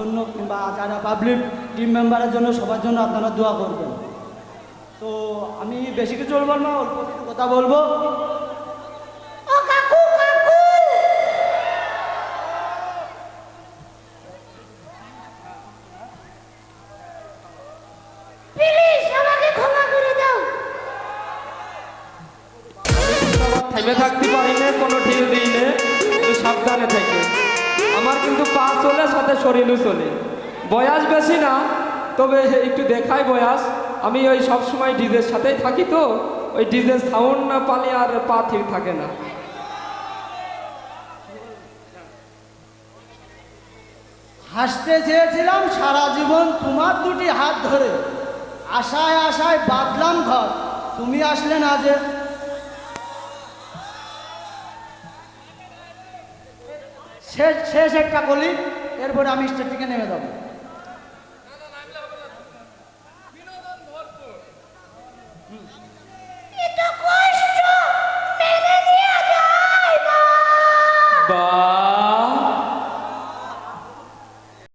জন্য কিংবা যারা পাবলিক টিম মেম্বারের জন্য সবার জন্য আপনারা দোয়া করবেন। তো আমি বেশি কিছু বলব না অল্প কিছু কথা বলব। ও কাকু কাকু! প্লিজ আমাকে ক্ষমা করে দাও। থেমে থাকতে পারি না কোনো ঢিল দিই না কিন্তু পা চলে, সাথে শরীরও চলে। বয়স বেশি না, তবে একটু দেখাই বয়স। আমি ওই সব সময় ডিজের সাথেই থাকি তো, ওই ডিজের সাউন্ড না পালে আর পা ঠিক থাকে না। হাসতে চেয়েছিলাম সারা জীবন তোমার দুটি হাত ধরে। আশায় আশায় বাঁধলাম ঘর। তুমি আসলে না যে শেষ শেষ একটা বলি এরপরে আমি স্টেজ থেকে নেমে যাব। এত